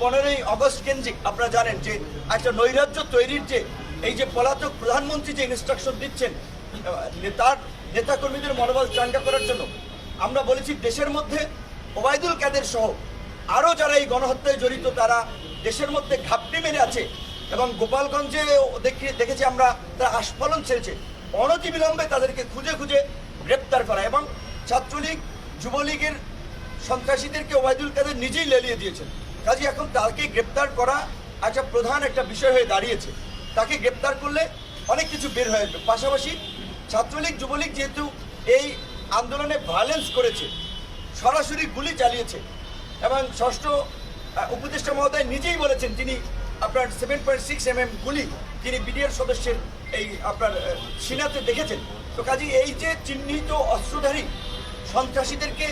পনেরোই আগস্ট কেন্দ্রিক আপনারা জানেন যে একটা নৈরাজ্য তৈরির যে, এই যে পলাতক প্রধানমন্ত্রী যে ইনস্ট্রাকশন দিচ্ছেন তার নেতাকর্মীদের মনোবল চাঙ্গা করার জন্য, আমরা বলেছি দেশের মধ্যে ওবায়দুল কাদের সহ আরও যারা এই গণহত্যায় জড়িত, তারা দেশের মধ্যে ঘাপটি মেরে আছে এবং গোপালগঞ্জে দেখে, দেখেছি আমরা তারা আস্ফলন ছেড়েছে। অনতিবিলম্বে তাদেরকে খুঁজে খুঁজে গ্রেপ্তার করা এবং ছাত্রলীগ, যুবলীগের সন্ত্রাসীদেরকে ওবায়দুল কাদের নিজেই লেলিয়ে দিয়েছেন। কাজে এখন তাকে গ্রেপ্তার করা একটা প্রধান একটা বিষয় হয়ে দাঁড়িয়েছে। তাকে গ্রেপ্তার করলে অনেক কিছু বের হয়ে আসবে। পাশাপাশি ছাত্রলীগ, যুবলীগ যেহেতু এই আন্দোলনে ভায়োলেন্স করেছে, সরাসরি গুলি চালিয়েছে এবং ষষ্ঠ উপদেষ্টা মহোদয় নিজেই বলেছেন তিনি আপনার seven point six M M গুলি তিনি বিডিআর সদস্যের এই আপনার সিনাতে দেখেছেন। তো কাজে এই যে চিহ্নিত অস্ত্রধারী সন্ত্রাসীদেরকে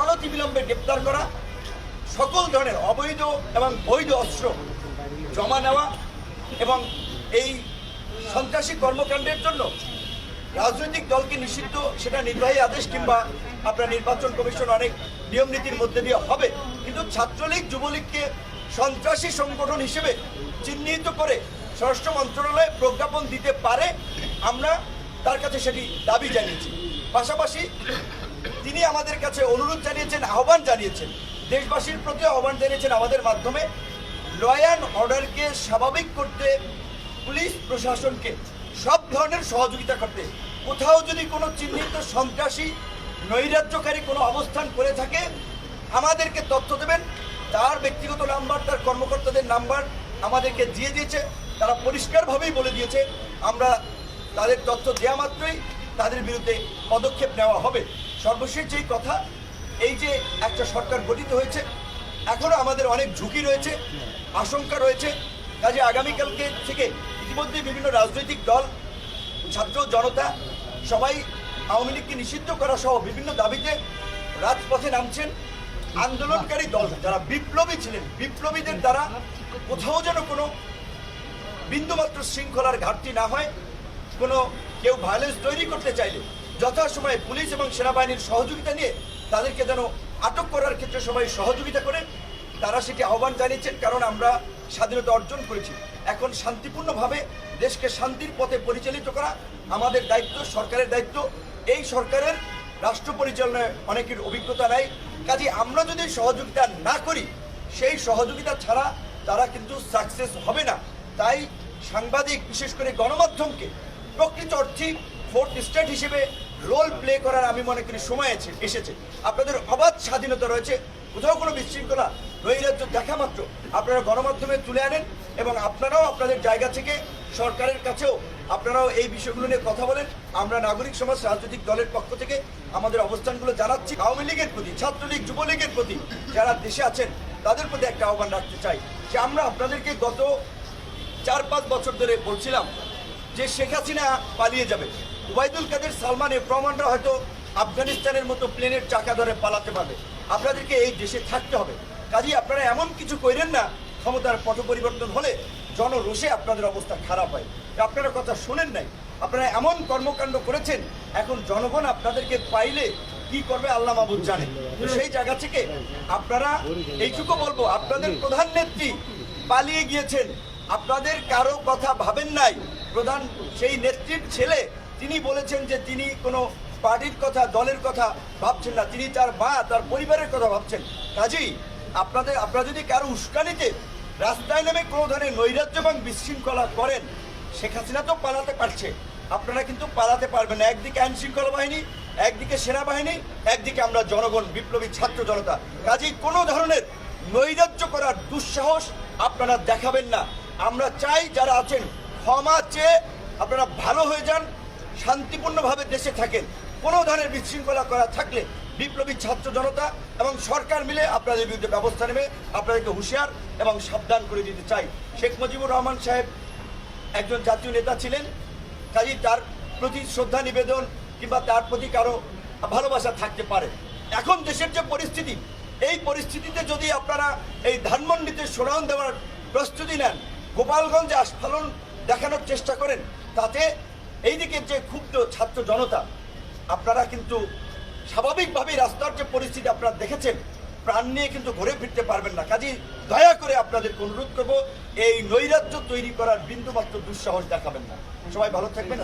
অনতিবিলম্বে গ্রেপ্তার করা সকল ধরনের অবৈধ এবং বৈধ অস্ত্র জমা নেওয়া এবং এই সন্ত্রাসী কর্মকাণ্ডের জন্য রাজনৈতিক দলকে নিষিদ্ধ, সেটা নির্বাহী আদেশ কিংবা আপনার নির্বাচন কমিশন অনেক নিয়ম নীতির মধ্যে দিয়ে হবে। কিন্তু ছাত্রলীগ, যুবলীগকে সন্ত্রাসী সংগঠন হিসেবে চিহ্নিত করে স্বরাষ্ট্র মন্ত্রণালয়ে প্রজ্ঞাপন দিতে পারে, আমরা তার কাছে সেটি দাবি জানিয়েছি। পাশাপাশি তিনি আমাদের কাছে অনুরোধ জানিয়েছেন, আহ্বান জানিয়েছেন দেশবাসীর প্রতি আহ্বান জানিয়েছেন আমাদের মাধ্যমে ল অ্যান্ড অর্ডারকে স্বাভাবিক করতে, পুলিশ প্রশাসনকে সব ধরনের সহযোগিতা করতে। কোথাও যদি কোনো চিহ্নিত সন্ত্রাসী, নৈরাজ্যকারী কোনো অবস্থান করে থাকে, আমাদেরকে তথ্য দেবেন। তার ব্যক্তিগত নাম্বার, তার কর্মকর্তাদের নাম্বার আমাদেরকে দিয়ে দিয়েছে। তারা পরিষ্কারভাবেই বলে দিয়েছে, আমরা তাদের তথ্য দেওয়া মাত্রই তাদের বিরুদ্ধে পদক্ষেপ নেওয়া হবে। সর্বশেষ যেই কথা একটা সরকার গঠিত হয়েছে। এখনও আমাদের অনেক ঝুঁকি রয়েছে, আশঙ্কা রয়েছে। কাজে আগামীকালকে থেকে ইতিমধ্যে বিভিন্ন রাজনৈতিক দল, ছাত্র, জনতা, সবাই আওয়ামী লীগকে নিষিদ্ধ করা সহ বিভিন্ন দাবিতে রাজপথে নামছেন আন্দোলনকারী দল। যারা বিপ্লবী ছিলেন, বিপ্লবীদের দ্বারা কোথাও যেন কোনো বিন্দুমাত্র শৃঙ্খলার ঘাটতি না হয়, কোনো কেউ ভায়োলেন্স তৈরি করতে চাইলে যথাসময়ে পুলিশ এবং সেনাবাহিনীর সহযোগিতা নিয়ে তাদেরকে যেন আটক করার ক্ষেত্রে সবাই সহযোগিতা করে, তারা সেটি আহ্বান জানিয়েছেন কারণ আমরা স্বাধীনতা অর্জন করেছি। এখন শান্তিপূর্ণভাবে দেশকে শান্তির পথে পরিচালিত করা আমাদের দায়িত্ব, সরকারের দায়িত্ব। এই সরকারের রাষ্ট্র পরিচালনায় অনেকের অভিজ্ঞতা নাই। কাজে আমরা যদি সহযোগিতা না করি, সেই সহযোগিতা ছাড়া তারা কিন্তু সাকসেস হবে না। তাই সাংবাদিক, বিশেষ করে গণমাধ্যমকে প্রকৃত অর্থে ফোর্থ স্টেট হিসেবে রোল প্লে করার আমি মনে করি সময় আছে, এসেছে। আপনাদের অবাধ স্বাধীনতা রয়েছে। কোথাও কোনো বিশৃঙ্খলা, নৈরাজ্য দেখা মাত্র। আপনারা গণমাধ্যমে তুলে আনেন এবং আপনারাও আপনাদের জায়গা থেকে সরকারের কাছেও আপনারাও এই বিষয়গুলো নিয়ে কথা বলেন। আমরা নাগরিক সমাজ, রাজনৈতিক দলের পক্ষ থেকে আমাদের অবস্থানগুলো জানাচ্ছি। আওয়ামী লীগের প্রতি, ছাত্রলীগ, যুবলীগের প্রতি যারা দেশে আছেন, তাদের প্রতি একটা আহ্বান রাখতে চাই যে আমরা আপনাদেরকে গত চার পাঁচ বছর ধরে বলছিলাম যে শেখ হাসিনা পালিয়ে যাবে। ওবায়দুল কাদের সালমানের প্রমাণরা হয়তো আফগানিস্তানের মতো প্লেনের চাকা ধরে পালাতে পারবে। আপনাদেরকে এই দেশে থাকতে হবে। কাজেই আপনারা এমন কিছু করেন না, ক্ষমতার পথ পরিবর্তন হলে জনরোষে আপনাদের অবস্থা খারাপ হয়। আপনারা কথা শোনেন নাই। আপনারা এমন কর্মকাণ্ড করেছেন, এখন জনগণ আপনাদেরকে পাইলে কি করবে আল্লাহ মাহবুদ জানে। সেই জায়গা থেকে আপনারা, এইটুকু বলব, আপনাদের প্রধান নেত্রী পালিয়ে গিয়েছেন। আপনাদের কারও কথা ভাবেন নাই। প্রধান সেই নেত্রীর ছেলে তিনি বলেছেন যে তিনি কোনো পার্টির কথা, দলের কথা ভাবছেন না। তিনি তার মা, তার পরিবারের কথা ভাবছেন। কাজেই আপনাদের, আপনারা যদি কারও উস্কানিতে রাস্তায় নেমে কোনো ধরনের নৈরাজ্য এবং বিশৃঙ্খলা করেন, শেখ হাসিনা তো পালাতে পারছে। আপনারা কিন্তু পালাতে পারবেন না। একদিকে আইন শৃঙ্খলা বাহিনী, একদিকে সেনাবাহিনী, একদিকে আমরা জনগণ, বিপ্লবী ছাত্র জনতা। কাজেই কোনো ধরনের নৈরাজ্য করার দুঃসাহস আপনারা দেখাবেন না। আমরা চাই যারা আছেন ক্ষমা চেয়ে আপনারা ভালো হয়ে যান শান্তিপূর্ণভাবে দেশে থাকেন। কোনো ধরনের বিশৃঙ্খলা করা থাকলে বিপ্লবী ছাত্র জনতা এবং সরকার মিলে আপনাদের বিরুদ্ধে ব্যবস্থা নেবে। আপনাদেরকে হুঁশিয়ার এবং সাবধান করে দিতে চাই। শেখ মুজিবুর রহমান সাহেব একজন জাতীয় নেতা ছিলেন। কাজেই তার প্রতি শ্রদ্ধা নিবেদন কিংবা তার প্রতি কারও ভালোবাসা থাকতে পারে। এখন দেশের যে পরিস্থিতি, এই পরিস্থিতিতে যদি আপনারা এই ধানমন্ডিতে সোনান দেওয়ার প্রস্তুতি নেন, গোপালগঞ্জে আস্ফালন দেখানোর চেষ্টা করেন, তাতে এইদিকে যে ক্ষুব্ধ ছাত্র জনতা, আপনারা কিন্তু স্বাভাবিকভাবেই রাস্তার যে পরিস্থিতি আপনারা দেখেছেন, প্রাণ নিয়ে কিন্তু ঘরে ফিরতে পারবেন না। কাজেই দয়া করে আপনাদের অনুরোধ করব, এই নৈরাজ্য তৈরি করার বিন্দুমাত্র দুঃসাহস দেখাবেন না। সবাই ভালো থাকবেন